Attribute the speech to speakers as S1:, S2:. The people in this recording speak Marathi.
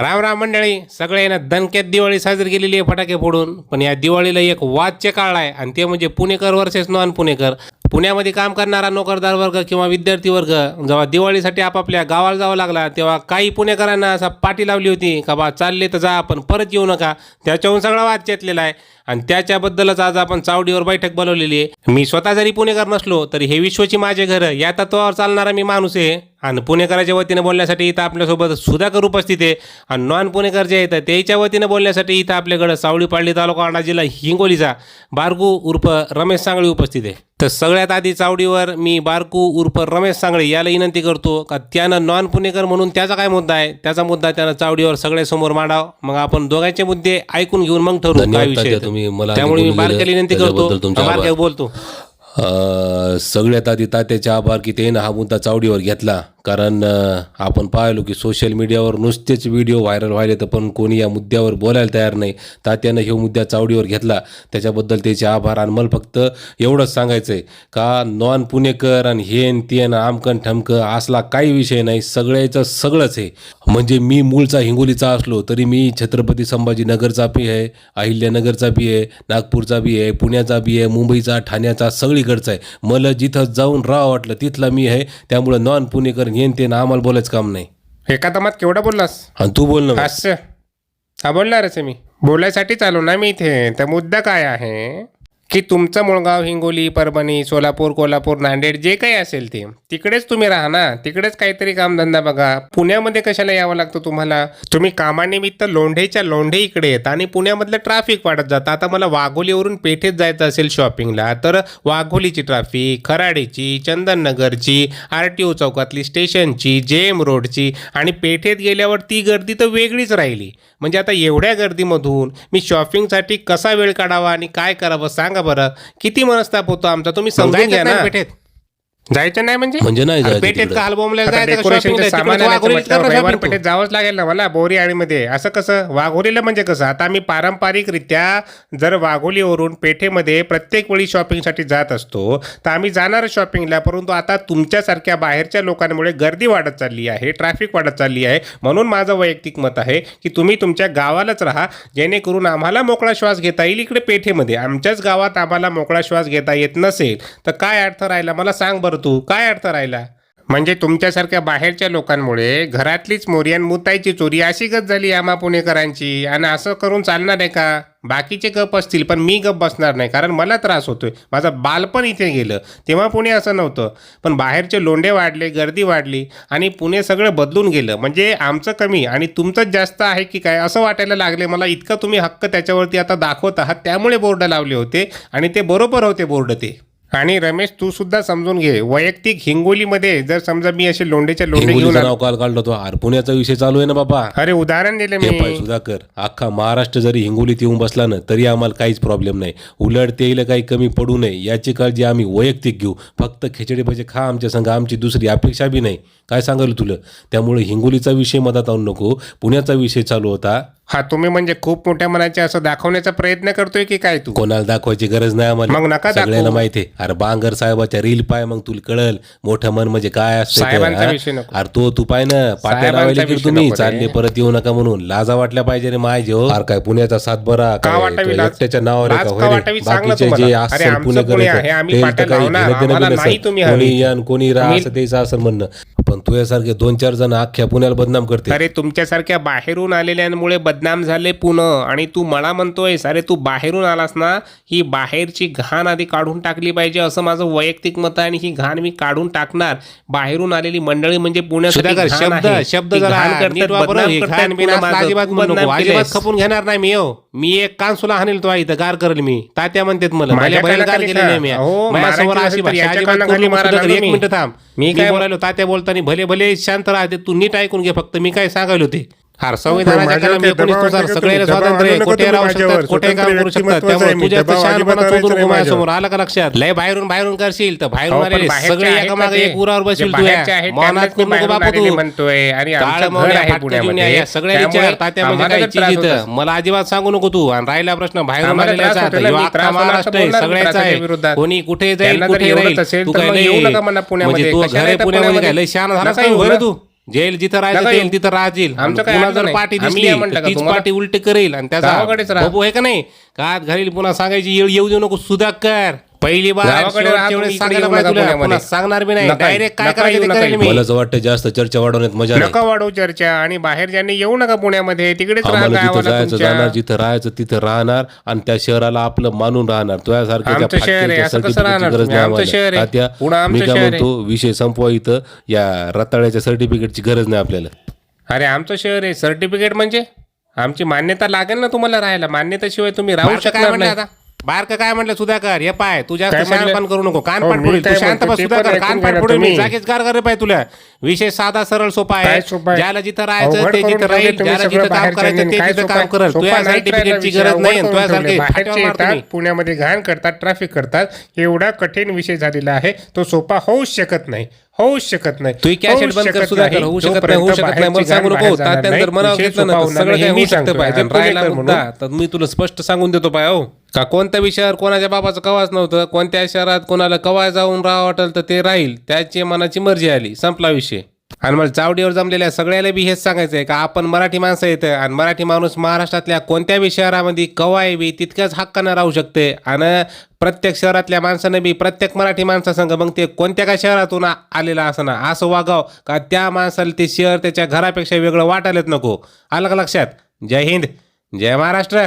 S1: राम राम मंडळी सगळे ना दणक्यात दिवाळी साजरी केलेली आहे फटाके फोडून. पण या दिवाळीला एक वादचे काळ आहे आणि ते म्हणजे पुणेकर वर्सेस नॉन पुणेकर. पुण्यामध्ये काम करणारा नोकरदार वर्ग किंवा विद्यार्थी वर्ग जेव्हा दिवाळीसाठी आपापल्या गावाला जावं लागला तेव्हा काही पुणेकरांना असा पाठी लावली होती का बा चालले तर जा पण परत येऊ नका. त्याच्याहून सगळा वाद चेतलेला आहे. आणि त्याच्याबद्दलच आज आपण चावडीवर बैठक बोलवलेली आहे. मी स्वतः जरी पुणेकर नसलो तरी हे विश्वची माझे घर या तत्वावर चालणारा मी माणूस आहे. आणि पुणेकराच्या वतीनं बोलण्यासाठी इथं आपल्यासोबत सुधाकर उपस्थित आहे. आणि नॉन पुणेकर जे आहेत त्याच्या वतीनं बोलण्यासाठी इथं आपल्याकडं सावळी पाळली तालुका वाडा जिल्हा हिंगोलीचा बारगू उर्फ रमेश सांगळी उपस्थित आहे. तर सगळ्यात आधी चावडीवर मी बारकू उर्फ रमेश सांगळे याला विनंती करतो का त्यानं नॉन पुणेकर म्हणून त्याचा काय मुद्दा आहे? त्याचा मुद्दा त्यानं चावडीवर सगळ्यासमोर मांडाव. मग आपण दोघांचे मुद्दे ऐकून घेऊन मग ठरवू. काय विषय आहे.
S2: तुम्ही मला
S1: त्यामुळे मी विनंती करतो.
S2: त्याच्याबद्दल तुमचे आभार.
S1: बारक्या बोलतो.
S2: अ, सगळ्यात आधी तात्याचे आभार की त्यानं हा मुद्दा चावडीवर घेतला. कारण आपण पाहिलो की सोशल मीडियावर नुसतेच व्हिडिओ व्हायरल व्हायले तर पण कोणी या मुद्द्यावर बोलायला तयार नाही. तात्यानं हे मुद्दा चावडीवर घेतला. त्याच्याबद्दल त्याचे आभार आणि मला फक्त एवढंच सांगायचं आहे का नॉन पुणेकर आणि हेन तेन आमकन ठमकं असला काही विषय नाही. सगळ्याचं सगळंच आहे. म्हणजे मी मूळचा हिंगोलीचा असलो तरी मी छत्रपती संभाजीनगरचा बी आहे अहिल्यानगरचा बी आहे नागपूरचा बी आहे पुण्याचा बी आहे मुंबईचा ठाण्याचा सगळीकडचा आहे. मला जिथं जाऊन राहा वाटलं तिथला मी आहे. त्यामुळं नॉन पुणेकर हेन तेन आम्हाला बोलायचं काम नाही.
S1: एका दमात केवढा बोललास?
S2: आणि तू बोल ना.
S1: असं हा बोलणारच आहे मी. बोलायसाठीच आलो ना मी इथे. तर मुद्दा काय आहे? की तुमचं मुळगाव हिंगोली परभणी सोलापूर कोल्हापूर नांदेड जे काही असेल ते तिकडेच तुम्ही राहा ना. तिकडेच काहीतरी कामधंदा बघा. पुण्यामध्ये कशाला यावं लागतं तुम्हाला? तुम्ही कामानिमित्त लोंढेच्या लोंढे इकडे येत आणि पुण्यामधलं ट्रॅफिक वाढत जातं. आता मला वाघोलीवरून पेठेत जायचं असेल शॉपिंगला तर वाघोलीची ट्रॅफिक खराडीची चंदननगरची आर टी ओ चौकातली स्टेशनची जे एम रोडची आणि पेठेत गेल्यावर ती गर्दी तर वेगळीच राहिली. म्हणजे आता एवढ्या गर्दीमधून मी शॉपिंगसाठी कसा वेळ काढावा आणि काय करावं सांगा बरं. किती मनस्ताप होतो आमचा? तुम्ही समजून घ्या ना. पेठेत जायचं नाही म्हणजे
S2: म्हणजे नाही जायचं
S1: पेठेत
S2: तिकडं.
S1: का हलबोमला
S3: आता
S1: जायचं का
S3: डेकोरेशनचं
S1: shopping ला?
S3: सामान
S1: तिकडे
S3: आणायचं
S1: वाघोलीत
S3: म्हटल्यावर
S1: करा
S3: रविवार
S1: shopping तू.
S3: पेठेत जावंच लागेल ना मला बोरी आळीमध्ये असं कसं वाघोलीला म्हणजे कसं आता आम्ही पारंपरिकरित्या जर वाघोलीवरून पेठेमध्ये प्रत्येक वेळी शॉपिंगसाठी जात असतो तर आम्ही जाणार शॉपिंगला परंतु आता तुमच्यासारख्या बाहेरच्या लोकांमुळे गर्दी वाढत चालली आहे ट्रॅफिक वाढत चालली आहे म्हणून माझं वैयक्तिक मत आहे की तुम्ही तुमच्या गावालाच राहा जेणेकरून आम्हाला मोकळा श्वास घेता येईल इकडे पेठेमध्ये आमच्याच गावात आम्हाला मोकळा श्वास घेता येत नसेल तर काय अर्थ राहिला मला सांग बरं तू? काय अर्थ राहिला? म्हणजे तुमच्यासारख्या बाहेरच्या लोकांमुळे घरातलीच मोरियान मुतायची चोरी अशी गत झाली आम्हा पुणेकरांची? आणि असं करून चालणार आहे का? बाकीचे गप असतील पण मी गप बसणार नाही कारण मला त्रास होतोय. माझं बालपण इथे गेलं. तेव्हा पुणे असं नव्हतं. पण बाहेरचे लोंढे वाढले गर्दी वाढली आणि पुणे सगळं बदलून गेलं. म्हणजे आमचं कमी आणि तुमचंच जास्त आहे की काय? असं वाटायला लागले. मला इतकं तुम्ही हक्क त्याच्यावरती आता दाखवत आहात त्यामुळे बोर्ड लावले होते आणि ते बरोबर होते बोर्ड ते. आणि रमेश तू सुद्धा समजून घे. वैयक्तिक हिंगोलीमध्ये जर समजा मी असे लोंढेच्या लोंढे घेऊन
S2: हिंगोलीचं
S3: आलो-
S2: नाव काल काढलं तो अरे पुण्याचा विषय चालू आहे ना बाबा.
S3: अरे उदाहरण दिलं
S2: हे
S3: मी.
S2: सुधाकर अख्खा महाराष्ट्र जरी हिंगोलीत येऊन बसला ना तरी आम्हाला काहीच प्रॉब्लेम नाही. उलट तेला काही कमी पडू नये. याची काळजी आम्ही वैयक्तिक घेऊ. फक्त खिचडी भजे खा आमच्या संघ आमची दुसरी अपेक्षा बी नाही. काय सांगाल तुला? त्यामुळे हिंगोलीचा विषय मधात आणू नको. पुण्याचा विषय चालू होता.
S3: हा तुम्ही म्हणजे खूप मोठ्या मनाचे असं दाखवण्याचा प्रयत्न करतोय की काय तू
S2: कोणाला दाखवायची गरज नाही
S3: मग नका दाखवू.
S2: सगळ्याला माहिती आहे अरे बांगर साहेबाच्या रील पाय मग तुला कळल मोठं मन म्हणजे काय असतं ते,
S3: साहेबांचा
S2: हा?
S3: विषय नको.
S2: अरे तो तू पाय ना पाट्या
S3: साहेबांचा
S2: लावायला की
S3: विषय
S2: तुम्ही
S3: नको रे.
S2: चालले परत येऊ नका म्हणून लाजा वाटल्या पाहिजे रे माय हो अरे काय पुण्याचा सातबरा
S3: का
S2: काय
S3: वाटावी
S2: तो
S3: लाज?
S2: एकट्याच्या नावावर आहे
S3: लाज
S2: का
S3: का
S2: होय रे?
S3: वाटावी सांग ना
S2: बाकीचे
S3: तुम्हाला.
S2: जे
S3: अरे
S2: असेल
S3: आमचं पुणे आहे, आम्ही पाट्या लावणार. आम्हाला. नाही तुम्ही हवी.
S2: कोणी या आणि कोणी राहा असं त्याचं असं म्हणणं पण तुझ्यासारखे दोन चार जण अख्ख्या पुण्याला बदनाम करते
S3: अरे तुमच्यासारख्या बाहेरून आलेल्यांमुळे बदनाम झाले पुणे आणि तू मला म्हणतोयस अरे तू बाहेरून आलास ना ही बाहेरची घाण आधी काढून टाकली पाहिजे असं माझं वैयक्तिक मत आहे आणि ही घाण मी काढून टाकणार बाहेरून आलेली मंडळी म्हणजे पुण्यासाठी
S1: सुधाकर
S3: घाण
S1: शब्द
S3: आहे.
S1: शब्द
S3: ती
S1: जरा
S3: घाण करतात,
S1: नीट वापरा.
S3: बदनाम
S1: हे
S3: करतात
S1: घाण
S3: बिना
S1: पुन्हा
S3: माझं.
S1: अजिबात
S3: तू
S1: म्हणू नको.
S3: बदनाम
S1: अजिबात
S3: केलेस.
S1: खपून घेणार नाही मी हो मी एक कान सुला हाणेल तो इथं गार करेल मी तात्या म्हणतात मला
S3: माझ्या
S1: माझ्या बैल गार
S3: कानाखाली
S1: केले नाही मी
S3: का? हो,
S1: माझ्यासमोर
S3: मारायची
S1: अशी
S3: असेल तर
S1: भाषा
S3: याच्या
S1: अजिबात
S3: कानाखाली
S1: करू नको.
S3: मारायला
S1: सुधाकर, एक
S3: मी.
S1: मिनिट थांब
S3: मी
S1: मी
S3: काय-
S1: काय बोलायलो तात्या बोलताना भले भले शांत राहते तू नीट ऐकून घे फक्त. मी काय सांगायला होते? हार संविधानाच्या कलम सगळे. स्वातंत्र्य कोठे राहू शकतात. कोठे काम करू शकतात त्यामुळे. तुझ्या शहाणपणा माझ्यासमोर आलं का लक्षात लय बाहेरून बाहेरून करशील तर बाहेरून आलेले सगळे. एक उरावर बसशील
S3: बाहेरचे आहेत
S1: तू मनात
S3: मी
S1: बापू तू
S3: म्हणतोय आणि
S1: या सगळ्या विचार तात्या म्हणजे काय चीज इथं मला अजिबात सांगू नको तू आणि राहिला प्रश्न बाहेरून आलेल्याचा अख्खा महाराष्ट्र आहे सगळ्याचा आहे. कोणी कुठे जाईल कुठे राहील तू काय. म्हणजे तू घर पुण्यामध्ये काय? लय शहाणा झाला काय. तू
S2: जेल जिथं राहायचं
S1: येऊ.
S2: तिथं राहतील
S1: आमचं काही
S2: पुन्हा जर. पार्टी दिसली तर तीच? पार्टी उलटी करेल आणि त्याचा
S1: गावाकडेच राहा.
S2: बाबू आहे का नाही का हात घालील पुन्हा सांगायची येळ येऊ देऊ नको सुधाकर पहिली बार
S1: गावाकडे
S2: शेवटच्या
S1: राहा तुम्ही,
S2: वेळेस
S1: इकडे
S2: सांगायला
S1: येऊ
S2: पाहिजे
S1: नका
S2: तुला.
S1: पुण्यामध्ये.
S2: पुन्हा सांगणार बी नाही
S1: नका येऊ.
S2: डायरेक्ट काय
S1: नका
S2: करायचं
S1: येऊ,
S2: ते
S1: नका
S2: करेल
S1: येऊ.
S2: मी
S4: मला असं वाटतं जास्त चर्चा वाढवण्यात मजा नाही
S1: नका वाढवू चर्चा आणि बाहेर ज्यांनी येऊ नका पुण्यामध्ये तिकडेच राहा
S4: आम्हाला जिथं
S1: गावाला
S4: जायचं
S1: तुमच्या.
S4: जाणार जिथं राहायचं तिथं राहणार आणि त्या शहराला आपलं मानून राहणार तुझ्यासारख्या
S1: आमचं शहर आहे, असं कसं राहणार
S4: गरज
S1: तुम्ही?
S4: नाही
S1: आमचं शहर
S4: आम्हाला
S1: आहे.
S4: तात्या,
S1: पुढं आमचं
S4: मी काय
S1: शहर आहे.
S4: म्हणतो विषय संपवा इथं या रताळ्याच्या सर्टिफिकेटची गरज नाही आपल्याला
S1: अरे आमचं शहर आहे सर्टिफिकेट म्हणजे आमची मान्यता लागेल ना तुम्हाला राहायला मान्यतेशिवाय तुम्ही राहू
S2: काय
S1: शकणार
S2: म्हणलं
S1: नाही
S2: आता बारक काय म्हणलं सुधाकर हे पाय तू जास्त
S1: काय म्हणलं?
S2: शहाणपण करू नको कान
S1: हो,
S2: पाठ
S1: मी
S2: पुढील तू
S1: काय
S2: शांत
S1: म्हणतो
S2: बस
S1: ते पण
S2: सुधाकर
S1: ऐकून
S2: कान
S1: घ्या
S2: पाठ
S1: ना
S2: पुढे मी
S1: तुम्ही.
S2: जागेच गार कर पाय तुला विषय साधा सरळ सोपा आहे
S1: काय सोपा आहे?
S2: ज्याला जिथं राहायचं
S1: अवघड
S2: ते
S1: करून
S2: जिथं
S1: ठेवले
S2: राहील
S1: तुम्ही
S2: ज्याला
S1: सगळं
S2: जिथं काम
S1: बाहेरच्या
S2: करायचं
S1: आणि
S2: ते
S1: काय सोपा
S2: काम? करल
S1: सोपा
S2: तुझ्या
S1: नाही
S2: सर्टिफिकेटची गरज नाही तुझ्यासारखे
S1: ठेवले. बाहेरचे येतात. पुण्यामध्ये घाण करतात ट्रॅफिक करतात एवढा कठीण विषय झालेला आहे तो सोपा होऊच शकत नाही होऊच शकत नाही
S2: तू
S1: होऊच
S2: बंद कर
S1: शकत
S2: सुधाकर
S1: नाही.
S2: होऊ शकत नाही होऊ शकत नाही मला सांगू नको मनावर घेतलं ना सगळं काही होऊ
S1: मी
S2: शकतं. पाहिजे राहिला मुद्दा तर मी तुला स्पष्ट सांगून देतो पाय हो का कोणत्या विषयावर कोणाच्या बाबाचं कवाच नव्हतं कोणत्या शहरात कोणाला कवा जाऊन राहा वाटेल तर ते राहील त्याची मनाची मर्जी आली संपला विषय आणि मला चावडीवर जमलेल्या सगळ्याला बी हेच सांगायचं आहे का आपण मराठी माणसं येतं आणि मराठी माणूस महाराष्ट्रातल्या कोणत्याही शहरामध्ये कवाय बी तितक्याच हक्कानं राहू शकते. आणि प्रत्येक शहरातल्या माणसानं बी प्रत्येक मराठी माणसासंग मग ते कोणत्या काय शहरातून आलेलं आलेला असं असं वागाव का त्या माणसाला ते शहर त्याच्या घरापेक्षा वेगळं वाटायलाच नको. आलं का लक्षात? जय हिंद जय महाराष्ट्र.